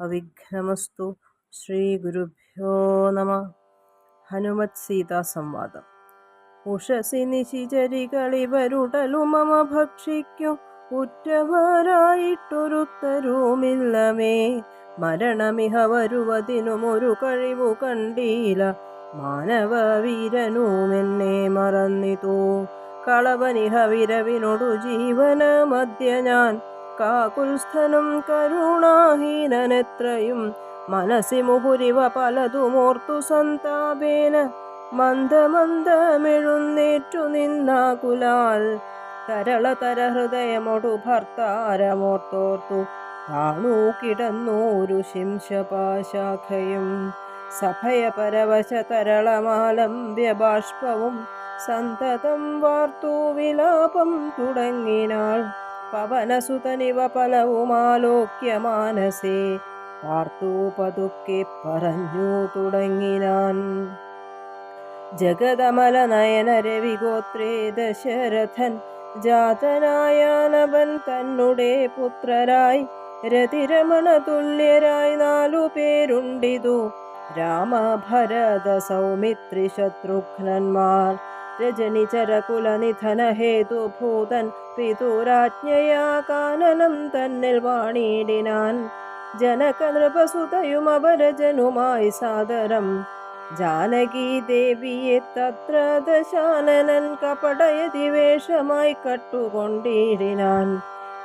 അവിഘ്നമസ്തു ശ്രീഗുരുഭ്യോ നമ ഹനുമത് സീതാ സംവാദം ഉഷസി നിശിചരികളിവരുടലു മമ ഭക്ഷിക്കും। ഉറ്റവരായിട്ടൊരുത്തരുമില്ലമേ। മരണമിഹ വരുവതിനും ഒരു കഴിവു കണ്ടീല മാനവ വീരനുമെന്നെ മറന്നിതു। കളവനിഹ വിരവിനോടു ജീവന മധ്യ ഞാൻ। കാകുൽസ്ഥനും കരുണാഹീനനെത്രയും മനസ്സി മുഹുരിവ പലതുമോർത്തു സന്താപേന മന്ദമന്ദമെഴുന്നേറ്റു നിന്നാകുലാൽ തരളതര ഹൃദയമൊടു ഭർത്താരമോർത്തോർത്തു താണു കിടന്നൂരു ശിംശപാശാഖയും. സഭയ പരവശ തരളമാലംബ്യ ബാഷ്പവും സന്തതം വാർത്തു വിലാപം തുടങ്ങിനാൾ. പവനസുതനിവ പലവുമാലോക്യ മാനസേ പാർത്തു പതുക്കെ പറഞ്ഞു തുടങ്ങിനാൻ. ജഗതമല നയന രവിഗോത്രേ ദശരഥൻ ജാതനായാനവൻ തന്നുടെ പുത്രരായി രതിരമണ തുല്യരായി നാലു പേരുണ്ടിതു. രാമ സൗമിത്രി ശത്രുഘ്നന്മാർ രജനിചരകുലനിധന ഹേതുഭൂതൻ പിതുരാജ്ഞയാ കാനനം തന്നിൽ വാണിടിനാൻ. ജനക നൃപസുതയും അവരജനുമായി സാദരം. ജാനകി ദേവിയെ തത്ര ദശാനനൻ കപടയതി വേഷമായി കട്ടുകൊണ്ടിടിനാൻ.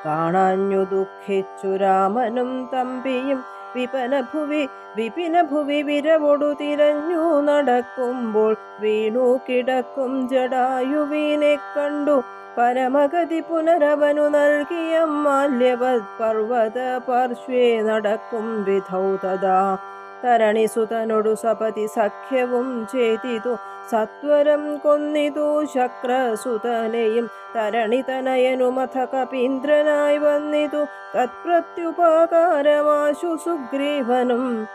കാണാഞ്ഞു ദുഃഖിച്ചു രാമനും തമ്പിയും വിപനഭുവി വിപിനഭുവി വിരവൊടു തിരഞ്ഞു നടക്കുമ്പോൾ വീണു കിടക്കും ജടായുവിനെ കണ്ടു പരമഗതി പുനരവനു നൽകിയ മാല്യവത് പർവത പാർശ്വേ നടക്കും വിധൗ തഥാ. തരണിസുതനൊടു സപതി സഖ്യവും ചെയ്തിതു. സത്വരം കൊന്നിതു ശക്രസുതനെയും. തരണിതനയനുമഥ കപീന്ദ്രനായി വന്നിതു. തത്പ്രത്യുപകാരമാശു സുഗ്രീവനും.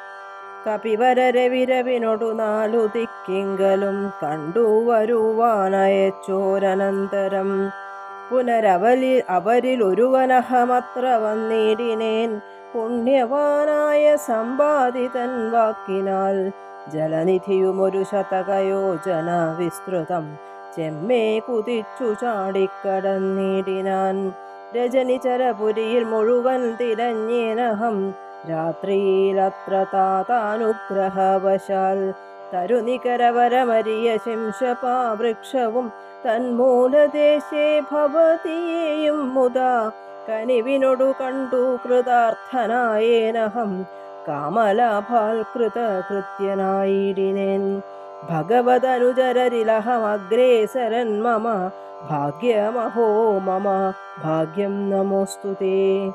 കപിവരരവിരവിനൊടു നാലു ദിക്കിങ്കലും കണ്ടു വരുവാനയച്ചോരനന്തരം. പുനരവലി അവരിൽ ഒരുവനഹമത്ര വന്നിടിനേൻ പുണ്യവാനായ സമ്പാദിതൻ വാക്കിനാൽ ജലനിധിയുമൊരു ശതകയോജന വിസ്തൃതം ചെമ്മേ കുതിച്ചു ചാടിക്കടന്നിടിനാൻ രജനിചരപുരിയിൽ മുഴുവൻ തിരഞ്ഞേനഹം രാത്രിയിലത്ര താതാനുഗ്രഹവശാൽ തരുനികരവരമരിയ ശിംശപാവൃക്ഷവും തന്മൂലദേശേ ഭവതിയേയും മുതാ കനിവിനൊടു കണ്ടു കൃതാർത്ഥനായേനഹം. കാമലാഭാൽ കൃതകൃത്യനായിടിനേൻ. ഭഗവതനുചരരിലഹമഗ്രേസരൻ മമ. ഭാഗ്യമഹോ മമ. ഭാഗ്യം നമോസ്തു തേ.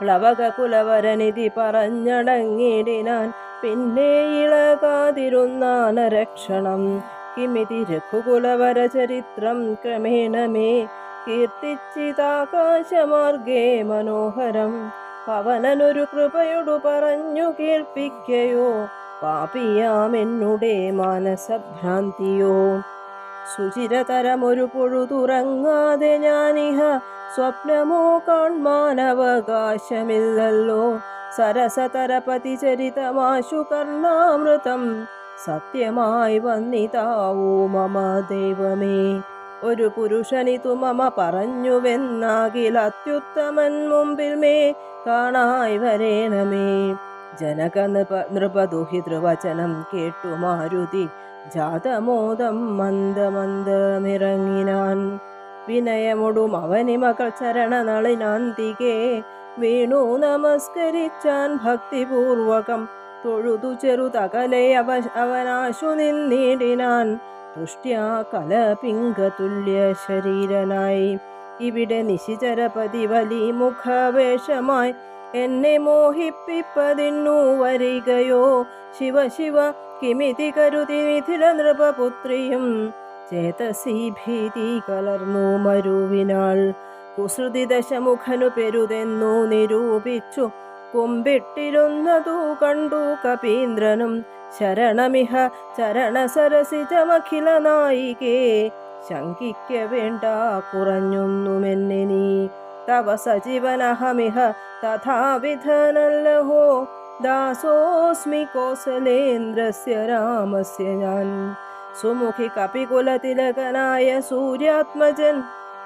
പ്ലവകകുലവരനിധി പറഞ്ഞടങ്ങിടിനാൻ. പിന്നെ ഇളകാതിരുന്നാനരക്ഷണം. രഘുകുലവര ചരിത്രം ക്രമേണ മേ കീർത്തിച്ചിതാകാശമാർഗേ മനോഹരം പവനനൊരു കൃപയൊടു പറഞ്ഞു കേൾപ്പിക്കയോ പാപിയാമെന്നുടെ മാനസഭ്രാന്തിയോ। സുചിരതരമൊരു പൊഴുതുറങ്ങാതെ ഞാനിഹ സ്വപ്നമോ കാൺമാനവകാശമില്ലല്ലോ। സരസതരപതി ചരിതമാശു കർണാമൃതം സത്യമായി വന്നിതാവൂ മമ ദൈവമേ. ഒരു പുരുഷനിതു മമ പറഞ്ഞുവെന്നാകിൽ അത്യുത്തമൻ മുമ്പിൽ മേ കാണായി വരേണമേ. ജനക നൃപ ധ്രുവചനം കേട്ടു മാരുതി ജാതമോദം മന്ദമന്ദമിറങ്ങിനാൻ. വിനയമൊടും അവനി മകൾ ചരണനളിനാന്തികെ. വീണു നമസ്കരിച്ചാൻ ഭക്തിപൂർവകം തൊഴുതു ചെറുതകലെ അവ അവനാശു നിന്നിടിനാൻ തുഷ്ട്യാ കലപിംഗതുല്യ ശരീരനായി ഇവിടെ നിശിചരപതി വലി മുഖവേഷമായി എന്നെ മോഹിപ്പിപ്പതിന്നു വരികയോ. ശിവ ശിവ കിമിതി കരുതി മിഥില നൃപപുത്രിയും ചേതസി ഭീതി കലർന്നു മരുവിനാൾ കുസൃതി ദശമുഖനു പെരുതെന്നു നിരൂപിച്ചു കുമ്പിട്ടിരുന്നതു കണ്ടു കപീന്ദ്രനും. ശരണമിഹ ചരണസരസിജമഖില നായികേ ശങ്കിക്ക വേണ്ട കുറഞ്ഞൊന്നുമെന്നെ നീ. തവ സജീവനഹമിഹ തഥാവിധനല്ലഹോ ദാസോസ്മി കോസലേന്ദ്രസ്യ രാമസ്യ ഞാൻ. സുമുഖി കപികുലതിലകനായ സൂര്യാത്മജൻ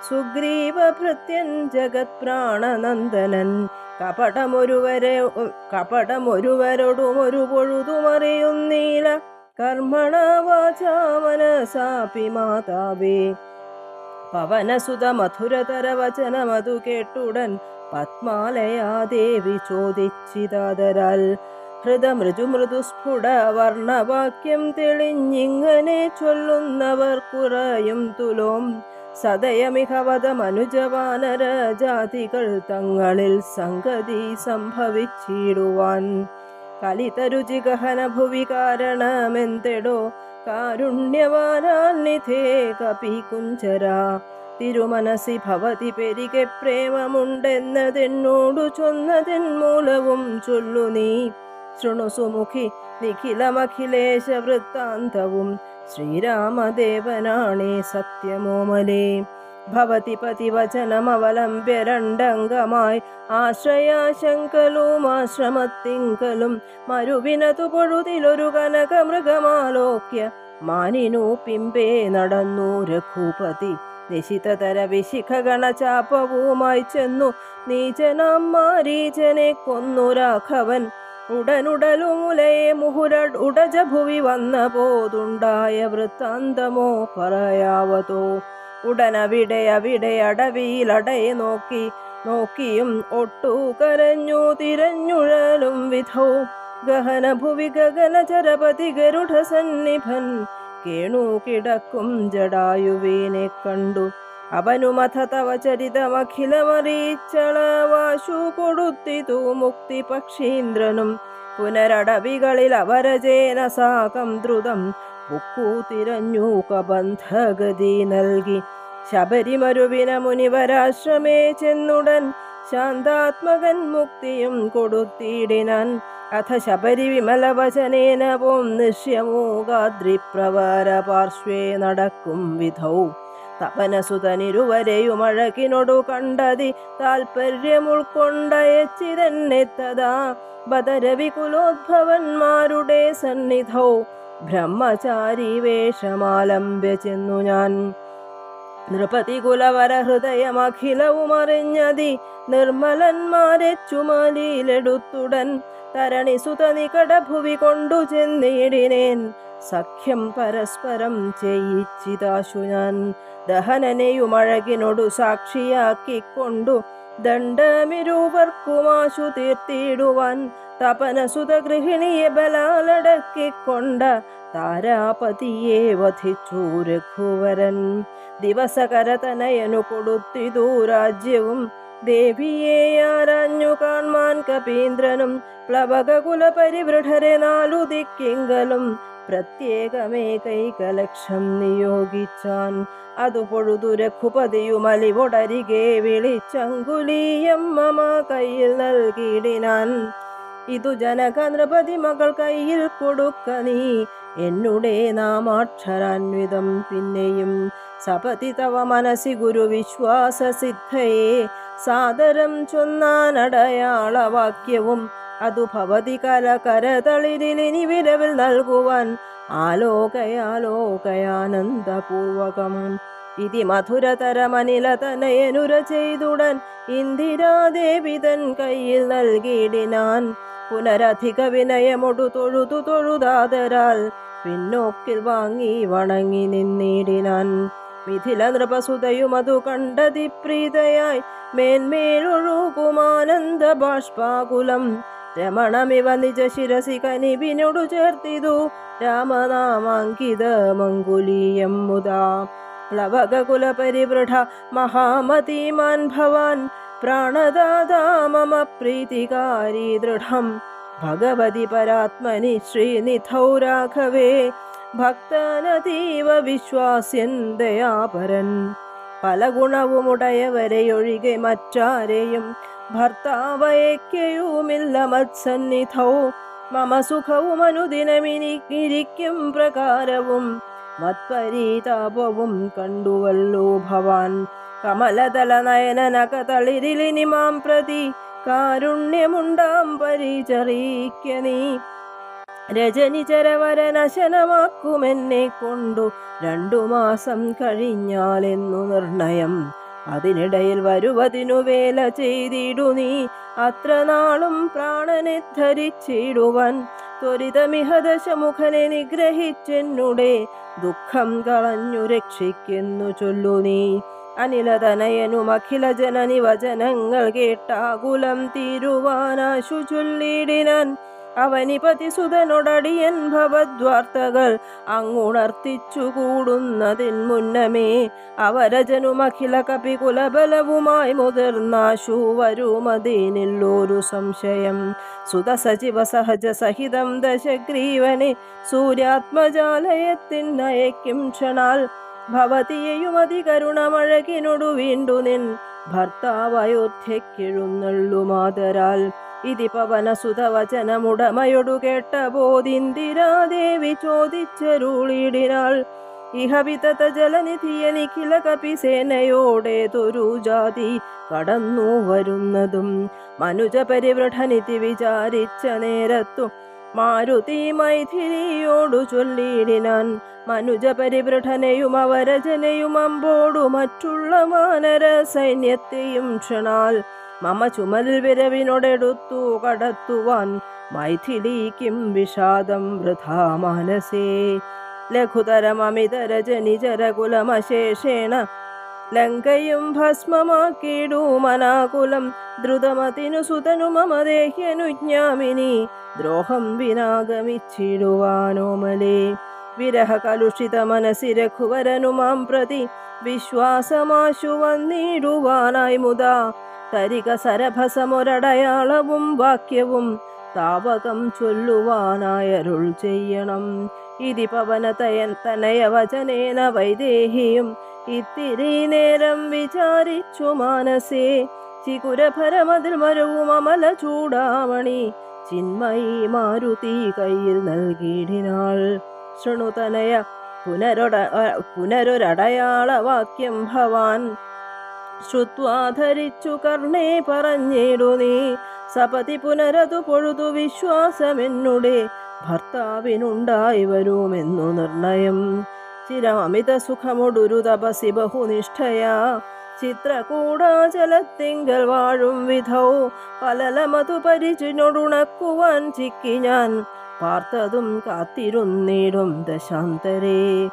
സുഗ്രീവഭൃത്യൻ ജഗത് പ്രാണനന്ദനൻ കപടമൊരുവരെ കപടമൊരുവരോടും ഒരു പൊഴുതുമറിയുന്നീല. കർമ്മണ വാചാ മനസാപി മാതാവേ. പവനസുത മധുരതര വചനമതു കേട്ടുടൻ പത്മാലയാ ദേവി ചോദിച്ചിതാതരാൽ. ഹൃദമൃദു മൃദുസ്ഫുട വർണവാക്യം തെളിഞ്ഞിങ്ങനെ ചൊല്ലുന്നവർ കുറയും തുലോം. സദയമിഹവത മനുജവാനര ജാതികൾ തങ്ങളിൽ സംഗതി സംഭവിച്ചിടുവാൻ കലിതരുചി ഗഹന ഭുവി കാരണമെന്തെടോ? കാരുണ്യവാനാൽ നിധേ കപി കുഞ്ചര. തിരുമനസി ഭവതി പെരികെ പ്രേമമുണ്ടെന്നതെന്നോടു ചൊന്നതിൻ മൂലവും ചൊല്ലു നീ ശൃണുസുമുഖി നിഖിലമഖിലേശ വൃത്താന്തവും ശ്രീരാമദേവനാണേ സത്യമോമലേ. ഭവതി പതിവചനമവലംബ്യ രണ്ടംഗമായി. ആശ്രയാശങ്കലും ആശ്രമത്തിങ്കലും മരുവിനതു പൊഴുതിലൊരു കനക മൃഗമാലോക്യ മാനിനു പിമ്പേ നടന്നു രഘുപതി. നിശിതതര വിശിഖഗണചാപവുമായി ചെന്നു. നീചനാം മാരീചനെ കൊന്നു രാഘവൻ. ഉടനുടലുമുലയെ മുഹുര ഉടജ ഭുവി വന്ന പോതുണ്ടായ വൃത്താന്തമോ പറയാവതോ? ഉടനവിടെ അവിടെ അടവിയിലടയെ നോക്കി നോക്കിയും ഒട്ടു കരഞ്ഞു തിരഞ്ഞുഴലും വിധോ. ഗഹന ഭുവി ഗഗന ചരപതി ഗരുഡ സന്നിഭൻ കേണു കിടക്കും ജടായുവീനെ കണ്ടു. അവനുമഥ തവ ചരിതമഖിലമറിയിച്ചളവാശു കൊടുത്തിതു മുക്തി പക്ഷീന്ദ്രനും പുനരടവികളിൽ അവരജേന സാകം ദ്രുതം പുക്കു തിരഞ്ഞു കബന്ധഗതി നൽകി. ശബരിമരുവിന മുനിവരാശ്രമേ ചെന്നുടൻ ശാന്താത്മകൻ മുക്തിയും കൊടുത്തിടിനാൻ. അഥ ശബരി വിമല പോം നിശ്യമൂകാദ്രിപ്രവര പാർശ്വേ നടക്കും വിധൗ. തപനസുതനിരുവരെയും അഴകിനൊടു കണ്ടതി താൽപര്യമുൾക്കൊണ്ട ഉൾക്കൊണ്ടയച്ചിതന്നെത്തതാ ബദരവികുലോദ്ഭവന്മാരുടെ സന്നിധൗ ബ്രഹ്മചാരി വേഷമാലംബ്യ ചെന്നു ഞാൻ. നൃപതി കുലവര ഹൃദയമഖിലവും അറിഞ്ഞതി നിർമ്മലന്മാരെ ചുമലിയിലെടുത്തുടൻ തരണി സുത നികടഭുവി കൊണ്ടു ചെന്നിടിനേൻ. സഖ്യം പരസ്പരം ചെയ്യിച്ചിതാശു ഞാൻ. ദഹനനെയുമഴകിനോടു സാക്ഷിയാക്കിക്കൊണ്ടു ദണ്ഡമിരൂവർക്കുമാശു തീർത്തിയിടുവാൻ തപനസുത ഗൃഹിണിയെ ബലാലടക്കിക്കൊണ്ട താരാപതിയെ വധിച്ചു രഘുവരൻ. ദിവസകരതനയനു കൊടുത്തിതു രാജ്യവും ദേവിയെ ആരാഞ്ഞു കാൺമാൻ കപീന്ദ്രനും പ്ലവകകുല പരിവൃഢരെ നാലു ദിക്കിങ്കലും പ്രത്യേകമേ കൈകലക്ഷം നിയോഗിച്ചാൻ. അതു പൊഴുതു രഘുപതിയുമലിവൊടരികെ വിളിച്ചങ്കുലിയമ്മ കയ്യിൽ നൽകിയിടിനാൻ. ഇതു ജനക നൃപതി മകൾ കയ്യിൽ കൊടുക്ക നീ. എന്നുടെ നാമാക്ഷരാന്വിതം പിന്നെയും. സപതി തവ മനസി ഗുരു വിശ്വാസ സിദ്ധയെ സാദരം ചൊന്നാനടയാളവാക്യവും അതു ഭവതി കല കരതളിരിലിനി വിരവിൽ നൽകുവാൻ ആലോകയാലോകയാനന്ദപൂർവകം. ഇതി മധുരതരമനില തനയനുര ചെയ്തുടൻ ഇന്ദിരാദേവി തൻ കയ്യിൽ നൽകിയിടിനാൻ. പുനരധിക വിനയമൊടു തൊഴുതു തൊഴുതാതരാൽ പിന്നോക്കിൽ വാങ്ങി വണങ്ങി നിന്നിടിനാൻ. മിഥില നൃപസുതയും അതു കണ്ടതി പ്രീതയായി മേന്മേലൊഴുകുമാനന്ദ ബാഷ്പാകുലം. രമണമിവ നിജ ശിരസി കനിവിനോടു ചേർത്തിതു. രാമനാമാങ്കിത മംഗുലീയം മുതാ പ്ലവകുല പരിവൃഢ മഹാമതീമാൻ ഭവാൻ. പ്രാണദാതാ മമ പ്രീതികാരി ദൃഢം. ഭഗവതി പരാത്മനി ശ്രീനിധൗ രാഘവേ. ഭക്തനതീവ വിശ്വാസ്യൻ ദയാപരൻ. പല ഗുണവുമുടയവരെയൊഴികെ മറ്റാരെയും ഭർത്താവയക്കയുമില്ല മത്സന്നിധൗ മമ സുഖവും അനുദിനമിനിരിക്കും പ്രകാരവും. മത്പരീതാപവും കണ്ടുവല്ലോ ഭവാൻ. കമലതല നയനനകതളിരിലിനി മാം പ്രതി. കാരുണ്യമുണ്ടാം പരിചറിയിക്ക നീ. രജനി ചരവരനശനമാക്കുമെന്നെ കൊണ്ടു. രണ്ടു മാസം കഴിഞ്ഞാലെന്നു നിർണയം. അതിനിടയിൽ വരുവതിനു വേല ചെയ്തിടു നീ. അത്ര നാളും പ്രാണനെ ധരിച്ചിടുവൻ ത്വരിതമിഹദശമുഖനെ നിഗ്രഹിച്ചെന്നുടെ. ദുഃഖം കളഞ്ഞു രക്ഷിക്കുന്നു ചൊല്ലു നീ. അനിലതനയനും അഖില ജനനി വചനങ്ങൾ കേട്ടാകുലം തീരുവാനാശു ചൊല്ലിടിനാൻ. അവനിപതി സുതനൊടടിയൻ ഭവദ്വാർത്തകൾ അങ്ങുണർത്തിച്ചു കൂടുന്നതിൻ മുന്നമേ അവരജനും അഖില കപികുലബലവുമായി മുതിർന്നാശു വരുമതിനില്ലൊരു സംശയം. സുത സജീവ സഹജ സഹിതം ദശഗ്രീവനെ സൂര്യാത്മജാലയത്തിൻ നയക്കും ക്ഷണാൽ ഭവതിയെയും കരുണമഴകിനൊടു വീണ്ടു നിൻ ഭർത്താവയോധ്യക്കെഴുന്നള്ളു മാതരാൽ ഇതി പവനസുതവചനമുടമയൊടു കേട്ട ബോധിന്ദിരാദേവി ചോദിച്ചരുളിടിനാൾ. ഇഹവിതത ജലനിധിയനിഖില ജലനിധിയ നിഖില കപിസേനയോടേതൊരു ജാതി കടന്നു വരുന്നതും. മനുജ പരിവൃഢനിധി വിചാരിച്ച നേരത്തു മാരുതി മൈഥിലിയോടു ചൊല്ലിടിനാൻ. മനുജ പരിവൃഢനെയും അവരജനെയും അമ്പോടു മറ്റുള്ള വാനര സൈന്യത്തെയും ക്ഷണാൽ. മമ ചുമലിൽ വിരവിനോടെടുത്തു കടത്തുവാൻ മൈഥിലീക്കും വിഷാദം വൃഥാ മാനസേ ലഘുതരമമിതരജനിചരകുലമശേഷേണ ലങ്കയും ഭസ്മമാക്കിയിടൂ മനാകുലം ദ്രുതമതിനു സുതനു മമ ദേഹ്യനുജ്ഞാമിനി ദ്രോഹം വിനാഗമിച്ചിടുവാനോമലേ. വിരഹ കലുഷിത മനസ്സി രഘുവരനു മാം പ്രതി വിശ്വാസമാശു വന്നിടുവാനായി മുതാ തരിക സരഭസമൊരടയാളവും വാക്യവും താവകം ചൊല്ലുവാനായരുൾ ചെയ്യണം. ഇതി പവനതയൻ തനയ വചനേന വൈദേഹിയും ഇത്തിരി നേരം വിചാരിച്ചു മാനസേ. ചികുരഭരമതിൽ മരവും അമല ചൂടാമണി ചിന്മയി മാരുതി കയ്യിൽ നൽകിയിടിനാൾ. ശൃണുതനയ പുനരൊട പുനരൊരടയാള വാക്യം ഭവാൻ ശ്രുത്വാധരിച്ചു കർണേ പറഞ്ഞിടു നീ. സപതി പുനരതു പൊഴുതു വിശ്വാസമെന്നുടെ ഭർത്താവിനുണ്ടായി വരുമെന്നു നിർണയം. ചിരമമിത സുഖമൊടുരു തപസി ബഹുനിഷ്ഠയാ. ചിത്രകൂടാചലത്തിങ്കൽ വാഴും വിധൗ. പലലമതു പരിചിനൊടുണക്കുവാൻ ചിക്കി ഞാൻ. പാർത്തതും കാത്തിരുന്നിടും ദശാന്തരേ.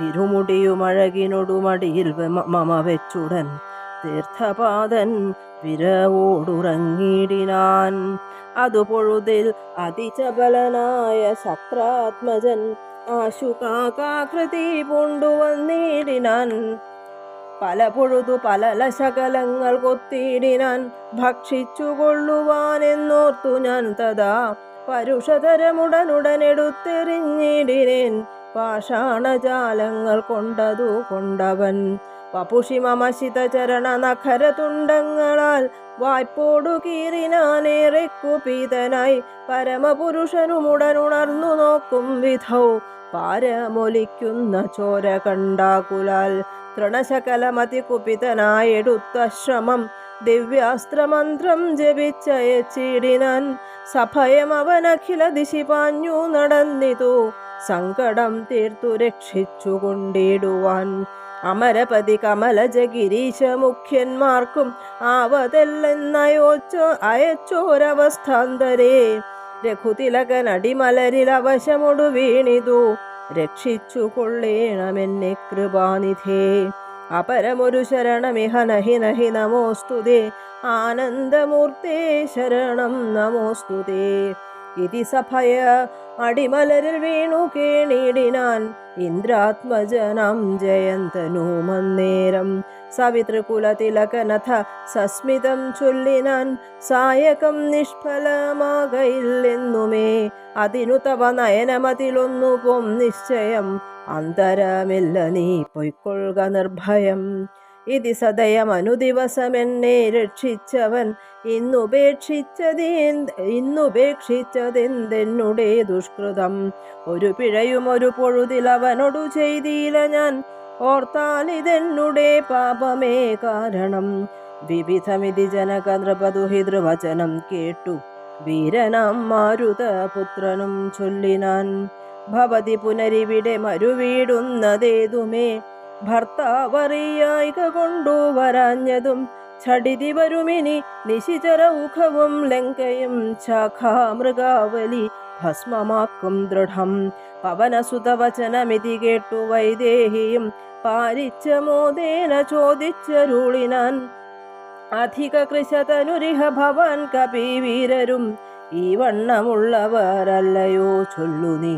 തിരുമുടിയുമഴകിനൊടുമടിയിൽ മമ വെച്ചുടൻ തീർത്ഥപാദൻ വിരവോടുറങ്ങിടിനാൻ അതുപൊഴുതിൽ അതിചബലനായ ശക്രാത്മജൻ ആശുകാകാകൃതി പൂണ്ടുവന്നിടിനാൻ പല പൊഴുതു പല ലശകലങ്ങൾ കൊത്തിയിടിനാൻ ഭക്ഷിച്ചു കൊള്ളുവാനെന്നോർത്തു ഞാൻ തഥാ പരുഷതരമുടനുടനെടുത്തെറിഞ്ഞിടിനേൻ പാഷാണജാലങ്ങൾ കൊണ്ടതു കൊണ്ടവൻ വപുഷി മമശിത ചരണ നഖര തുണ്ടങ്ങളാൽ വായ്പോടു കീറിനാനേറെ കുപീതനായി പരമപുരുഷനുമുടനുണർന്നു നോക്കും വിധൗ. പാരമൊലിക്കുന്ന ചോര കണ്ടാകുലാൽ തൃണശകലമതി കുപിതനായെടുത്ത ശ്രമം ദിവ്യാസ്ത്രമന്ത്രം ജപിച്ചയച്ചിടിനാൻ സഭയം അവനഖില ദിശി പാഞ്ഞു നടന്നിതു. സങ്കടം തീർത്തു രക്ഷിച്ചു കൊണ്ടിടുവാൻ അമരപതി കമലജ ഗിരീശ മുഖ്യന്മാർക്കും ആവതെല്ലെന്നയോച്ചോ അയച്ചോരവസ്ഥാന്തരേ. രഘുതിലകൻ അടിമലരിൽ അവശമൊടു വീണിതു. രക്ഷിച്ചു കൊള്ളേണമെന്നെ കൃപാനിധേ. അപരമൊരു ശരണമിഹ നഹി നഹി നമോസ്തുതേ. ആനന്ദമൂർത്തേ ശരണം നമോസ്തുതേ. ഇതി സഭയ അടിമലരിൽ വീണു കേണിടിനാൻ ഇന്ദ്രാത്മജനം ജയന്തനൂമന്നേരം സവിതൃകുലതിലകനഥ സസ്മിതം ചൊല്ലിനാൻ സായകം നിഷ്ഫലമാകയില്ലെന്നുമേ. അതിനു തവ നയനമതിലൊന്നു പോം നിശ്ചയം. അന്തരമില്ല നീ പൊയ്ക്കൊള്ളുക നിർഭയം. ഇതി എന്നെ രക്ഷിച്ചവൻ ഇന്നുപേക്ഷിച്ചതേ ഇന്നുപേക്ഷിച്ചതെന്തെന്നുടെ ദുഷ്കൃതം. ഒരു പിഴയും ഒരു പൊഴുതിൽ അവനോടു ചെയ്തില്ല ഞാൻ. ഓർത്താൽ ഇതെന്നുടെ പാപമേ കാരണം. വിവിധമിതി ജനക കേട്ടു. വീരനാം മാരുത പുത്രനും ചൊല്ലിനാൻ. ഭവതി പുനരിവിടെ മരുവീടുന്നതേതുമേ? ഭർത്താവറിയായിക കൊണ്ടുവരാഞ്ഞതും ഛടിതി വരുമിനി നിശിചരൗഖവും ലങ്കയും ശാഖാമൃഗാവലി ഭസ്മമാക്കും ദൃഢം. പവനസുതവചനമിതി കേട്ടു വൈദേഹിയും പാലിച്ച മോദേന ചോദിച്ചരുളിനാൻ. അധിക കൃശതനുരിഹ ഭവൻ കപി വീരരും ഈ വണ്ണമുള്ളവരല്ലയോ ചൊല്ലു നീ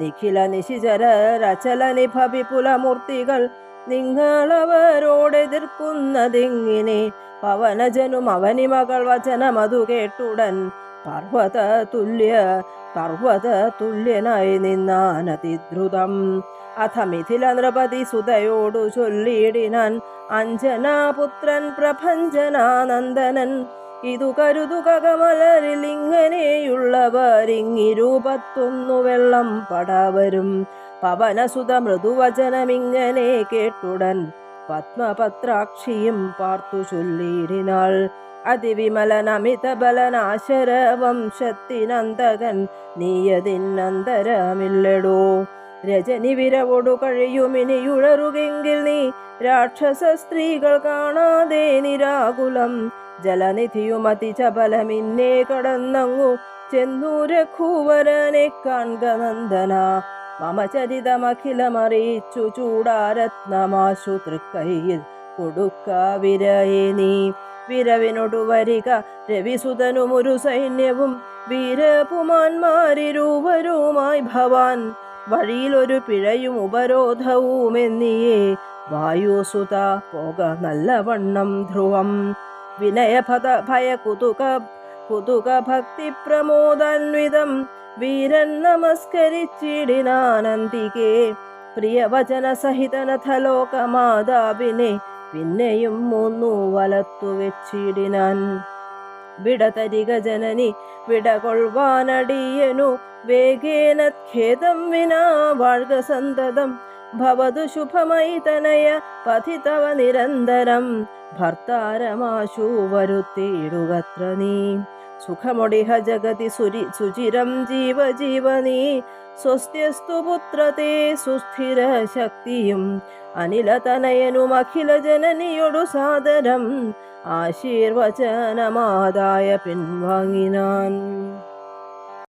നിഖില നിശിചര രചല നിഭ വിപുലമൂർത്തികൾ നിങ്ങളവരോടെതിർക്കുന്നതിങ്ങിനെ? പവനജനും അവനി മകൾ വചനമതു കേട്ടുടൻ പർവത തുല്യ പർവത തുല്യനായി നിന്നാനതിദ്രുതം അഥ മിഥില നൃപതി സുതയോടു ചൊല്ലിയിടിനാൻ അഞ്ജനാപുത്രൻ പ്രഭഞ്ജനാനന്ദനൻ ഇതു കരുതുക കമലരിൽ ഇങ്ങനെയുള്ളവരിങ്ങിരൂപത്തൊന്നു വെള്ളം പടവരും. പവനസുത മൃദുവചനമിങ്ങനെ കേട്ടുടൻ പത്മപത്രാക്ഷിയും പാർത്തു ചൊല്ലിയിടിനാൾ. അതിവിമലനമിത ബലനാശര വംശത്തിനന്തകൻ നീയതിനന്തരമില്ലടോ രജനി വിരവോടു കഴിയുമിനിയുഴറുകെങ്കിൽ നീ രാക്ഷസ സ്ത്രീകൾ കാണാതെ നിരാകുലം. ജലനിധിയും ചപലമിന്നെ കടന്നങ്ങു. ചെന്നു കാൺകനന്ദന കാൺക നന്ദന. മമ ചരിതമഖിലമറിയിച്ചു ചൂടാരത്നമാശു തൃക്കൈയിൽ. കൊടുക്ക വിരയെ നീ. വിരവിനൊടു വരിക. രവിസുതനും ഒരു സൈന്യവും വീരപുമാന്മാരിരുവരുമായി ഭവാൻ. വഴിയിലൊരു പിഴയും ഉപരോധവും എന്നിയേ വായുസുത പോക നല്ലവണ്ണം ധ്രുവം. വിനയഭത ഭയകുതുക കുതുക ഭക്തി പ്രമോദാന്വിതം വീരൻ നമസ്കരിച്ചിടിനാനന്ദികേ. പ്രിയവചന സഹിതനഥലോകമാതാവിനെ പിന്നെയും മൂന്നു വലത്തു വെച്ചിടിനാൻ വിടതരിക ജനനി വിടകൊള്ളുവാനടിയനു വേഗേന ഖേദം വിനാ വാഴ്ക സന്തതം ഭവതു ശുഭമൈതനയ തനയ പതിതവ നിരന്തരം. ഭർത്താരമാശു വരുത്തിയിടുകത്ര നീ. സുഖമൊടിഹ ജഗതി സുരി സുചിരം ജീവ ജീവനീ. സ്വസ്ത്യസ്തു പുത്രത്തെ സുസ്ഥിര ശക്തിയും. അനിലതനയനും അഖില ജനനിയൊടു സാദരം. ആശീർവചനമാതായ പിൻവാങ്ങിനാൻ.